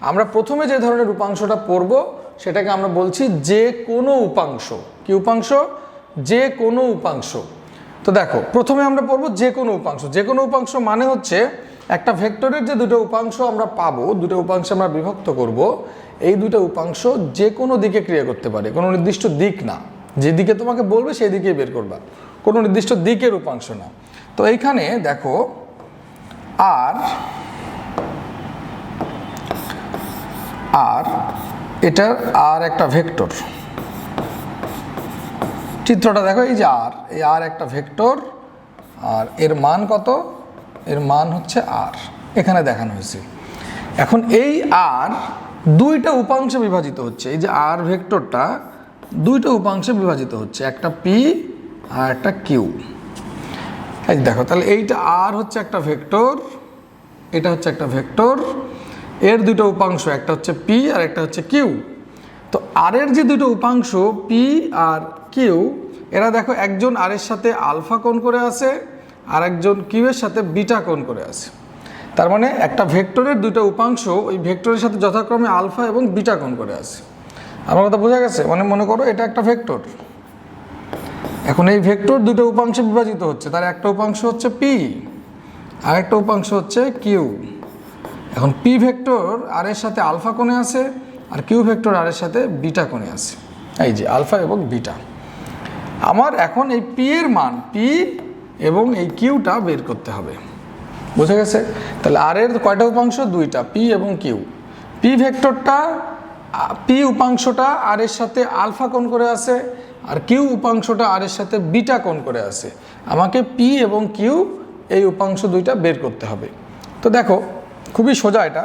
আমরা প্রথমে যে ধরনের উপাংশটা পড়ব, সেটাকে আমরা বলছি যে কোনো উপাংশ। কি উপাংশ? যে কোনো উপাংশ। তো দেখো, প্রথমে আমরা পড়ব যে কোনো উপাংশ। যে কোনো উপাংশ মানে হচ্ছে একটা ভেক্টরের যে দুটো উপাংশ আমরা পাবো, দুটো উপাংশে আমরা বিভক্ত করব, এই দুটো উপাংশ যে কোনো দিকে ক্রিয়া করতে পারে। কোনো নির্দিষ্ট দিক না। যেদিকে তোমাকে বলবে, সেই দিকেই বের করবা। কোনো নির্দিষ্ট দিকের উপাংশ না। তো এইখানে দেখো, আর আর এটার আর একটা ভেক্টর। চিত্রটা দেখো, এই যে আর, এই আর একটা ভেক্টর, আর এর মান কত? এর মান হচ্ছে আর, এখানে দেখানো হয়েছে। এখন এই আর দুইটা উপাংশে বিভাজিত হচ্ছে। এই যে আর ভেক্টরটা দুইটা উপাংশে বিভাজিত হচ্ছে, একটা পি আর একটা কিউ এই দেখো, তাহলে এইটা আর হচ্ছে একটা ভেক্টর, এটা হচ্ছে একটা ভেক্টর এর দুটো উপাংশ, একটা হচ্ছে পি আর একটা হচ্ছে কিউ তো আর এর যে দুটো উপাংশ পি আর কিউ এরা দেখো একজন আর এর সাথে আলফা কোণ করে আছে, আর একজন কিউ এর সাথে বিটা কোণ করে আছে। তার মানে একটা ভেক্টরের দুটো উপাংশ, ওই ভেক্টরের সাথে যথাক্রমে আলফা এবং বিটা কোণ করে আছে। আমার কথা বোঝা গেছে? মানে মনে করো এটা একটা ভেক্টর। এখন এই ভেক্টর দুটো উপাংশে বিভাজিত হচ্ছে, তার একটা উপাংশ হচ্ছে পি আর একটা উপাংশ হচ্ছে কিউ এখন পি ভেক্টর আর এর সাথে আলফা কোণে আছে আর কিউ ভেক্টর আর এর সাথে বিটা কোণে আছে। এই যে আলফা এবং বিটা আমার এখন এই পি এর মান পি এবং এই কিউটা বের করতে হবে। বুঝে গেছে? তাহলে আর এর কয়টা উপাংশ? দুইটা পি এবং কিউ পি ভেক্টরটা পি উপাংশটা আর এর সাথে আলফা কোণ করে আছে আর কিউ উপাংশটা আর এর সাথে বিটা কোণ করে আছে। আমাকে পি এবং কিউ এই উপাংশ দুইটা বের করতে হবে। তো দেখো খুবই সোজা এটা।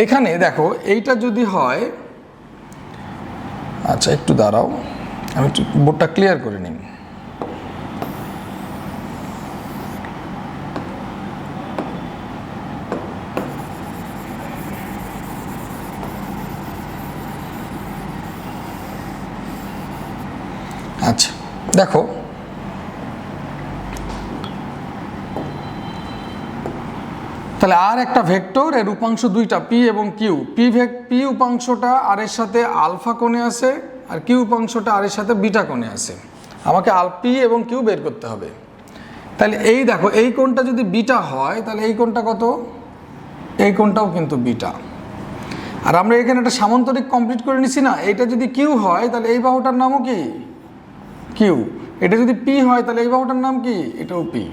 এইখানে দেখো, এইটা যদি হয় আচ্ছা একটু দাঁড়াও, আমি একটু বোর্ডটা ক্লিয়ার করে নিই। আচ্ছা দেখো তাহলে আর একটা ভেক্টর, এর উপাংশ দুইটা পি এবং কিউ পি ভেক পি উপাংশটা আর এর সাথে আলফা কোণে আছে, আর কিউ উপাংশটা আর এর সাথে বিটা কোণে আছে। আমাকে আল পি এবং কিউ বের করতে হবে। তাহলে এই দেখো, এই কোণটা যদি বিটা হয়, তাহলে এই কোণটা কত? এই কোণটাও কিন্তু বিটা। আর আমরা এখানে একটা সামান্তরিক কমপ্লিট করে নিছি না এটা যদি কিউ হয়, তাহলে এই বাহুটার নামও কি? কিউ এটা যদি পি হয়, তাহলে এই বাহুটার নাম কি? এটাও পি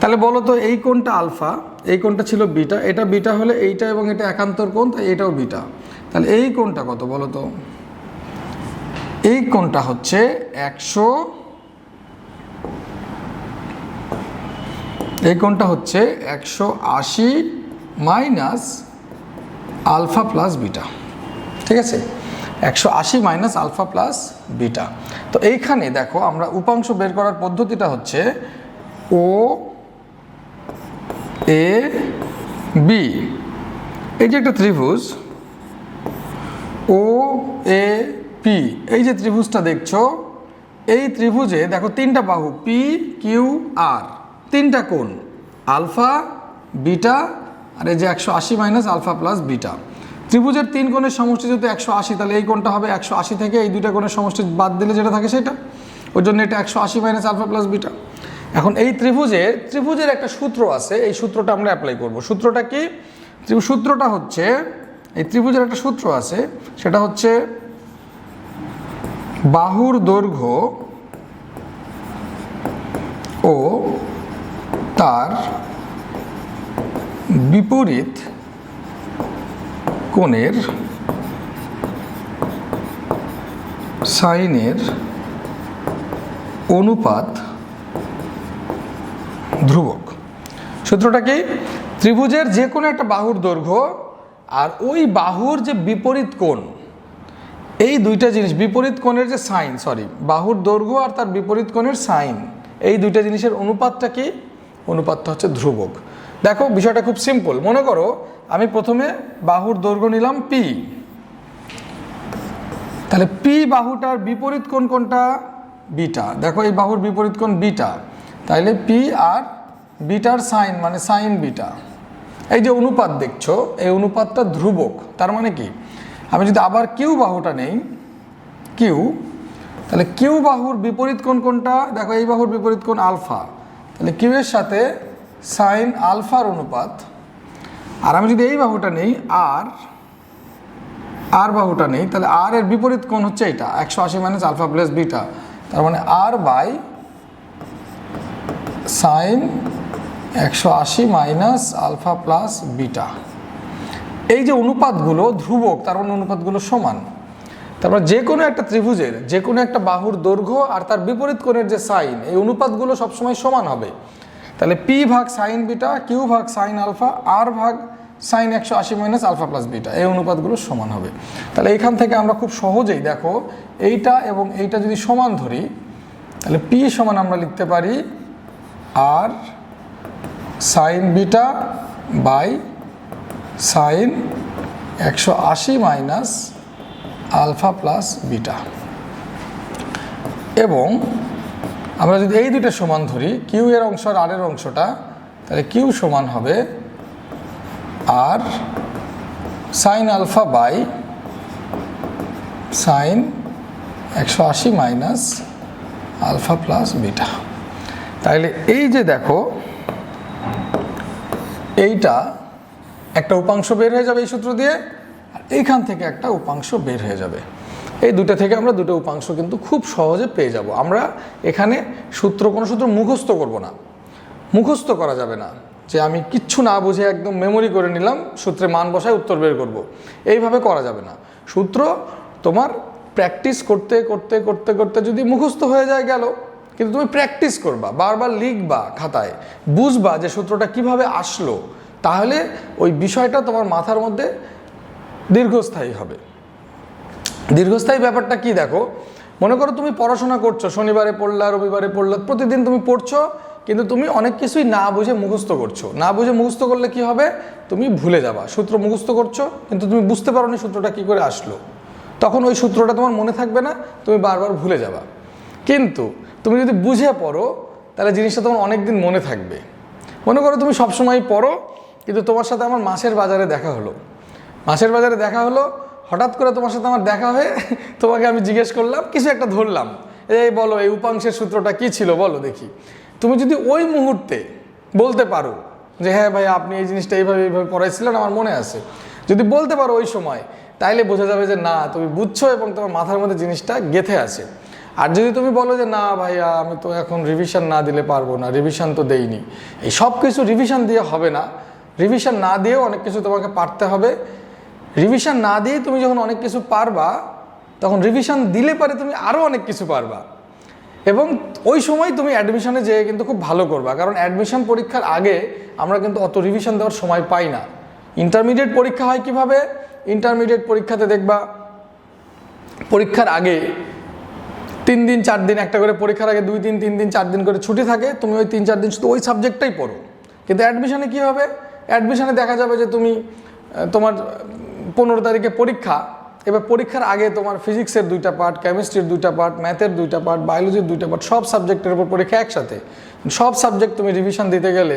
তাহলে বলো তো, এই কোণটা আলফা, এই কোণটা ছিল বিটা, এটা বিটা হলে এইটা এবং এটা একান্তর কোণ, তাই এটাও বিটা। তাহলে এই কোণটা কত বলো তো? এই কোণটা হচ্ছে একশো, এই কোণটা হচ্ছে একশো আশি মাইনাস আলফা প্লাস বিটা। ঠিক আছে? একশো আশি মাইনাস আলফা প্লাস বিটা। তো এইখানে দেখো, আমরা উপাংশ বের করার পদ্ধতিটা হচ্ছে ও এ বি এই যে একটা ত্রিভুজ ও এ পি এই যে ত্রিভুজটা দেখছ, এই ত্রিভুজে দেখো তিনটা বাহু পি কিউ আর তিনটা কোণ, আলফা, বিটা, আর এই যে একশো আশি মাইনাস আলফা প্লাস বিটা। ত্রিভুজের তিন কোণের সমষ্টি যদি একশো আশি, তাহলে এই কোণটা হবে একশো আশি থেকে এই দুইটা কোণের সমষ্টি বাদ দিলে যেটা থাকে সেটা। ওই জন্য এটা একশো আশি মাইনাস আলফা প্লাস বিটা। এখন এই ত্রিভুজের ত্রিভুজের একটা সূত্র আছে, এই সূত্রটা আমরা অ্যাপ্লাই করব। সূত্রটা কি? ত্রিভুজ সূত্রটা হচ্ছে, এই ত্রিভুজের একটা সূত্র আছে, সেটা হচ্ছে বাহুর দৈর্ঘ্য ও তার বিপরীত কোণের সাইনের অনুপাত ধ্রুবক। সূত্রটা কি? ত্রিভুজের যে কোনো একটা বাহুর দৈর্ঘ্য আর ওই বাহুর যে বিপরীত কোণ, এই দুইটা জিনিস, বিপরীত কোণের যে সাইন সরি বাহুর দৈর্ঘ্য আর তার বিপরীত কোণের সাইন, এই দুইটা জিনিসের অনুপাতটা কি? অনুপাতটা হচ্ছে ধ্রুবক। দেখো, বিষয়টা খুব সিম্পল মনে করো, আমি প্রথমে বাহুর দৈর্ঘ্য নিলাম পি তাহলে পি বাহুটার বিপরীত কোণ কোনটা? বিটা। দেখো, এই বাহুর বিপরীত কোণ বিটা। তাইলে পি আর বিটার সাইন মানে সাইন বিটা। এই যে অনুপাত দেখছ, এই অনুপাতটা ধ্রুবক, তার মানে কি? আমি যদি আবার কিউ বাহুটা নেই কিউ তাহলে কিউ বাহুর বিপরীত কোণ কোনটা? দেখো, এই বাহুর বিপরীত কোণ আলফা। তাহলে কিউ এর সাথে সাইন আলফার অনুপাত, আর আমি যদি এই বাহুটা নেই আর আর বাহুটা নেই, তাহলে আর এর বিপরীত কোণ হচ্ছে এটা একশো আশি মাইনাস আলফা প্লাস বিটা তার মানে আর বাই সাইন একশো আশি মাইনাস আলফা প্লাস বিটা এই যে অনুপাতগুলো ধ্রুবক, তার মানে অনুপাতগুলো সমান। তারপর যে কোনো একটা ত্রিভুজের, যে কোনো একটা বাহুর দৈর্ঘ্য আর তার বিপরীত কোণের যে সাইন এই অনুপাতগুলো সবসময় সমান হবে। তাহলে পি ভাগ সাইন বিটা কিউ ভাগ সাইন আলফা আর ভাগ সাইন একশো আশি মাইনাস আলফা প্লাস বিটা এই অনুপাতগুলো সমান হবে। তাহলে এইখান থেকে আমরা খুব সহজেই দেখো, এইটা এবং এইটা যদি সমান ধরি, তাহলে পি সমান আমরা লিখতে পারি R sine beta by sine একশো আশি মাইনাস আলফা প্লাস বিটা এবং আমরা যদি এই দুটো সমান ধরি কিউ এর অংশ আর আর এর অংশটা, তাহলে কিউ সমান হবে R sine alpha by sine একশো আশি মাইনাস আলফা প্লাস বিটা তাইলে এই যে দেখো, এইটা একটা উপাংশ বের হয়ে যাবে এই সূত্র দিয়ে, আর এইখান থেকে একটা উপাংশ বের হয়ে যাবে। এই দুটো থেকে আমরা দুটো উপাংশ কিন্তু খুব সহজে পেয়ে যাব। আমরা এখানে সূত্র, কোনো সূত্র মুখস্থ করব না। মুখস্থ করা যাবে না। যে আমি কিচ্ছু না বুঝে একদম মেমোরি করে নিলাম, সূত্রে মান বসায় উত্তর বের করব। এইভাবে করা যাবে না। সূত্র তোমার প্র্যাকটিস করতে করতে করতে করতে যদি মুখস্থ হয়ে যায় গেল কিন্তু তুমি প্র্যাকটিস করবা, বারবার লিখবা খাতায়, বুঝবা যে সূত্রটা কীভাবে আসলো, তাহলে ওই বিষয়টা তোমার মাথার মধ্যে দীর্ঘস্থায়ী হবে। দীর্ঘস্থায়ী ব্যাপারটা কি দেখো, মনে করো তুমি পড়াশোনা করছ, শনিবারে পড়লা, রবিবারে পড়লা, প্রতিদিন তুমি পড়ছো, কিন্তু তুমি অনেক কিছুই না বুঝে মুখস্থ করছ। না বুঝে মুখস্থ করলে কি হবে? তুমি ভুলে যাবা। সূত্র মুখস্থ করছ, কিন্তু তুমি বুঝতে পারো না সূত্রটা কি করে আসলো। তখন ওই সূত্রটা তোমার মনে থাকবে না, তুমি বারবার ভুলে যাবা। কিন্তু তুমি যদি বুঝে পড়ো, তাহলে জিনিসটা তোমার অনেক দিন মনে থাকবে। মনে করো তুমি সবসময় পড়ো, কিন্তু তোমার সাথে আমার মাসের বাজারে দেখা হলো। মাসের বাজারে দেখা হলো, হঠাৎ করে তোমার সাথে আমার দেখা হয়ে তোমাকে আমি জিজ্ঞেস করলাম, কিছু একটা ধরলাম। এই বলো, এই উপাংশের সূত্রটা কি ছিল বলো দেখি। তুমি যদি ওই মুহূর্তে বলতে পারো যে হ্যাঁ ভাই, আপনি এই জিনিসটা এইভাবে এইভাবে পড়াইছিলেন, আমার মনে আছে। যদি বলতে পারো ওই সময়, তাইলে বোঝা যাবে যে, না, তুমি বুঝছ এবং তোমার মাথার মধ্যে জিনিসটা গেথে আছে। আর যদি তুমি বলো যে, না ভাইয়া, আমি তো এখন রিভিশন না দিলে পারব না রিভিশন তো দেইনি। এই সব কিছু রিভিশন দিয়ে হবে না। রিভিশন না দিয়েও অনেক কিছু তোমাকে পারতে হবে। রিভিশন না দিয়ে তুমি যখন অনেক কিছু পারবা, তখন রিভিশন দিলে পারে তুমি আরও অনেক কিছু পারবা। এবং ওই সময় তুমি অ্যাডমিশনে যেয়ে কিন্তু খুব ভালো করবা। কারণ অ্যাডমিশন পরীক্ষার আগে আমরা কিন্তু অত রিভিশন দেওয়ার সময় পাই না। ইন্টারমিডিয়েট পরীক্ষা হয় কীভাবে? ইন্টারমিডিয়েট পরীক্ষাতে দেখবা, পরীক্ষার আগে তিন দিন, চার দিন, একটা করে পরীক্ষার আগে দুই দিন, তিন দিন, চার দিন করে ছুটি থাকে, তুমি ওই তিন, চার দিন শুধু ওই সাবজেক্টটাই পড়ো। কিন্তু অ্যাডমিশানে কী হবে? অ্যাডমিশানে দেখা যাবে যে তুমি তোমার পনেরো তারিখে পরীক্ষা, এবার পরীক্ষার আগে তোমার ফিজিক্সের দুইটা পার্ট কেমিস্ট্রির দুইটা পার্ট ম্যাথের দুইটা পার্ট বায়োলজির দুইটা পার্ট সব সাবজেক্টের উপর পরীক্ষা একসাথে। সব সাবজেক্ট তুমি রিভিশন দিতে গেলে,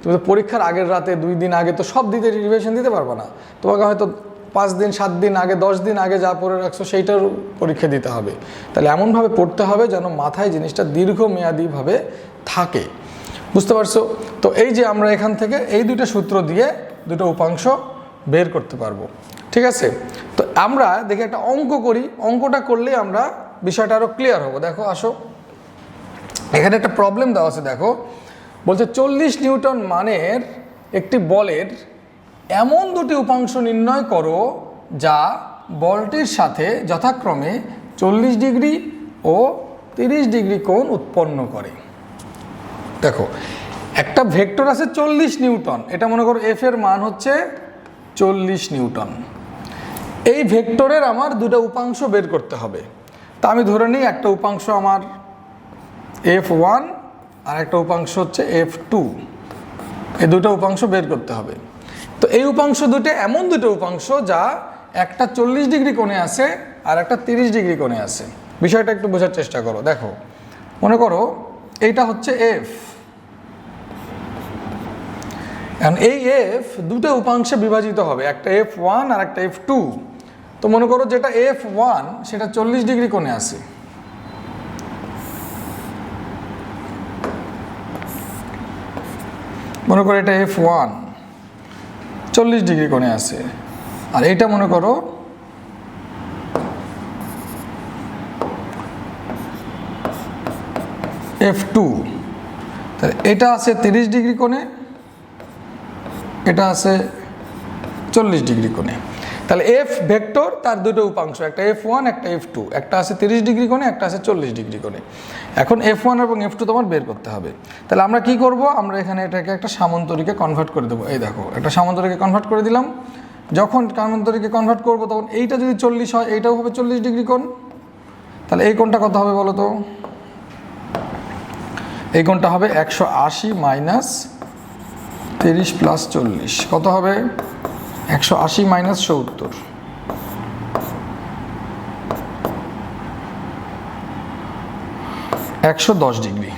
তুমি তো পরীক্ষার আগের রাতে দুই দিন আগে তো সব দিতে রিভিশন দিতে পারবে না। তোমাকে হয়তো পাঁচ দিন, সাত দিন আগে, দশ দিন আগে যা পড়ে রাখছো সেইটার পরীক্ষা দিতে হবে। তাহলে এমনভাবে পড়তে হবে যেন মাথায় জিনিসটা দীর্ঘমেয়াদীভাবে থাকে। বুঝতে পারছ? তো এই যে আমরা এখান থেকে এই দুটো সূত্র দিয়ে দুটো উপাংশ বের করতে পারব। ঠিক আছে? তো আমরা দেখে একটা অঙ্ক করি। অঙ্কটা করলে আমরা বিষয়টা আরও ক্লিয়ার হব। দেখো, আসো। এখানে একটা প্রবলেম দেওয়া আছে, দেখো। বলছে, চল্লিশ নিউটন মানের একটি বলের এমন দুটি উপাংশ নির্ণয় করো যা বলটির সাথে যথাক্রমে চল্লিশ ডিগ্রি ও তিরিশ ডিগ্রি কোণ উৎপন্ন করে। দেখো, একটা ভেক্টর আছে চল্লিশ নিউটন। এটা মনে করো এফ এর মান হচ্ছে চল্লিশ নিউটন। এই ভেক্টরের আমার দুটো উপাংশ বের করতে হবে। তা আমি ধরে নিই, একটা উপাংশ আমার এফ ওয়ান আর একটা উপাংশ হচ্ছে এফ টু এই দুটো উপাংশ বের করতে হবে। তো এই উপাংশ দুটো এমন দুটো উপাংশ যা একটা চল্লিশ ডিগ্রি কোণে আছে আর একটা তিরিশ ডিগ্রি কোণে আছে। বিষয়টা একটু বোঝার চেষ্টা করো, দেখো। মনে করো, এইটা হচ্ছে এফ এই এফ দুটো উপাংশে বিভাজিত হবে, একটা এফ ওয়ান আর একটা এফ টু তো মনে করো যেটা এফ ওয়ান সেটা চল্লিশ ডিগ্রি কোণে আছে। মনে করো এটা এফ ওয়ান চল্লিশ ডিগ্রি কোণে আছে। আর এটা মনে করো এফ টু তাহলে এটা আছে তিরিশ ডিগ্রি কোণে, এটা আছে চল্লিশ ডিগ্রি কোণে। তাহলে এফ ভেক্টর তার দুটো উপাংশ, একটা এফ ওয়ান একটা এফ টু একটা আছে তিরিশ ডিগ্রি কোণে, একটা আছে চল্লিশ ডিগ্রি কোণে। এখন এফ ওয়ান এবং এফ টু তোমার বের করতে হবে। তাহলে আমরা কি করব? আমরা এখানে এটাকে একটা সামন্তরিকে কনভার্ট করে দেবো। এই দেখো, একটা সামন্তরিকে কনভার্ট করে দিলাম। যখন সামন্তরিকে কনভার্ট করব, তখন এইটা যদি চল্লিশ হয়, এইটাও হবে চল্লিশ ডিগ্রি কোণ। তাহলে এই কোণটা কত হবে বলো তো? এই কোণটা হবে একশো আশি মাইনাস তিরিশ প্লাস চল্লিশ। কত হবে? একশো আশি মাইনাস সত্তর। একশো দশ ডিগ্রি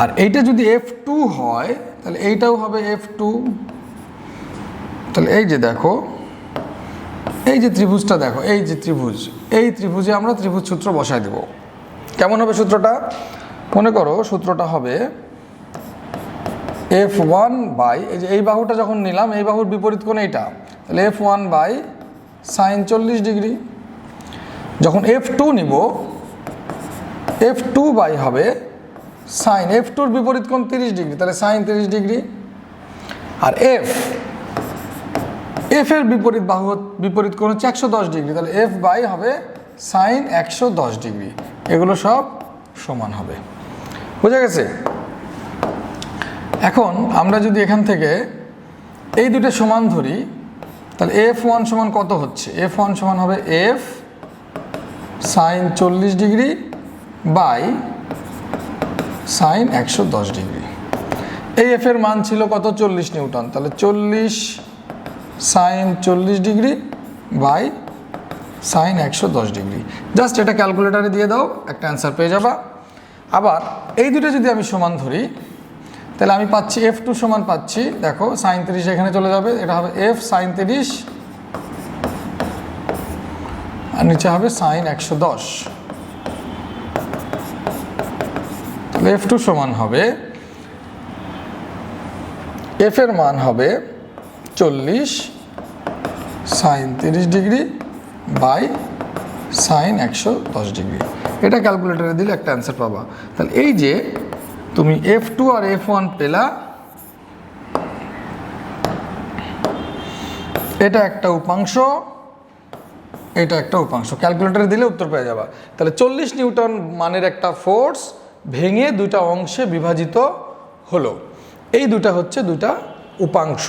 আর এইটা যদি এফ টু হয়, তাহলে এইটাও হবে এফ টু তাহলে এই যে দেখো, এই যে ত্রিভুজটা দেখো, এই যে ত্রিভুজ, এই ত্রিভুজে আমরা ত্রিভুজ সূত্র বসায় দেব। কেমন হবে সূত্রটা? মনে করো সূত্রটা হবে এফ ওয়ান বাই এই যে এই বাহুটা যখন নিলাম, এই বাহুর বিপরীত কোণ এইটা। তাহলে এফ ওয়ান বাই সাইন চল্লিশ ডিগ্রি। যখন এফ টু নিব এফ টু বাই হবে সাইন এফ টুর বিপরীত কোণ তিরিশ ডিগ্রি, তাহলে সাইন তিরিশ ডিগ্রি। আর এফ এফ এর বিপরীত বাহু, বিপরীত কোণ হচ্ছে একশো দশ ডিগ্রি, তাহলে এফ বাই হবে সাইন একশো দশ ডিগ্রি। এগুলো সব সমান হবে। বুঝা গেছে? এখন আমরা যদি এখান থেকে এই দুটো সমান ধরি, তাহলে এফ ওয়ান সমান কত হচ্ছে? এফ ওয়ান সমান হবে এফ সাইন চল্লিশ ডিগ্রি বাই সাইন একশো দশ ডিগ্রি। এই এফ এর মান ছিল কত? চল্লিশ নিউটন। তাহলে চল্লিশ সাইন চল্লিশ ডিগ্রি বাই সাইন একশো দশ ডিগ্রি। জাস্ট এটা ক্যালকুলেটারে দিয়ে দাও, একটা অ্যান্সার পেয়ে যাবা। আবার এই দুটো যদি আমি সমান ধরি তাহলে আমি পাচ্ছি এফ টু সমান পাচ্ছি, দেখো সাইন তিরিশ এখানে চলে যাবে, এটা হবে এফ সাইন তিরিশ, আর নিচে হবে সাইন একশো দশ। তাহলে এফ টু সমান হবে এফ এর মান হবে চল্লিশ সাইন তিরিশ ডিগ্রি বাই সাইন একশো দশ ডিগ্রি। এটা ক্যালকুলেটারে দিলে একটা অ্যান্সার পাবা। তাহলে এই যে তুমি এফ টু আর এফ ওয়ান পেলা। এটা একটা উপাংশ, এটা একটা উপাংশ। ক্যালকুলেটারে দিলে উত্তর পেয়ে যাবা। তাহলে চল্লিশ নিউটন মানের একটা ফোর্স ভেঙে দুটা অংশে বিভাজিত হলো। এই দুটা হচ্ছে দুটা উপাংশ।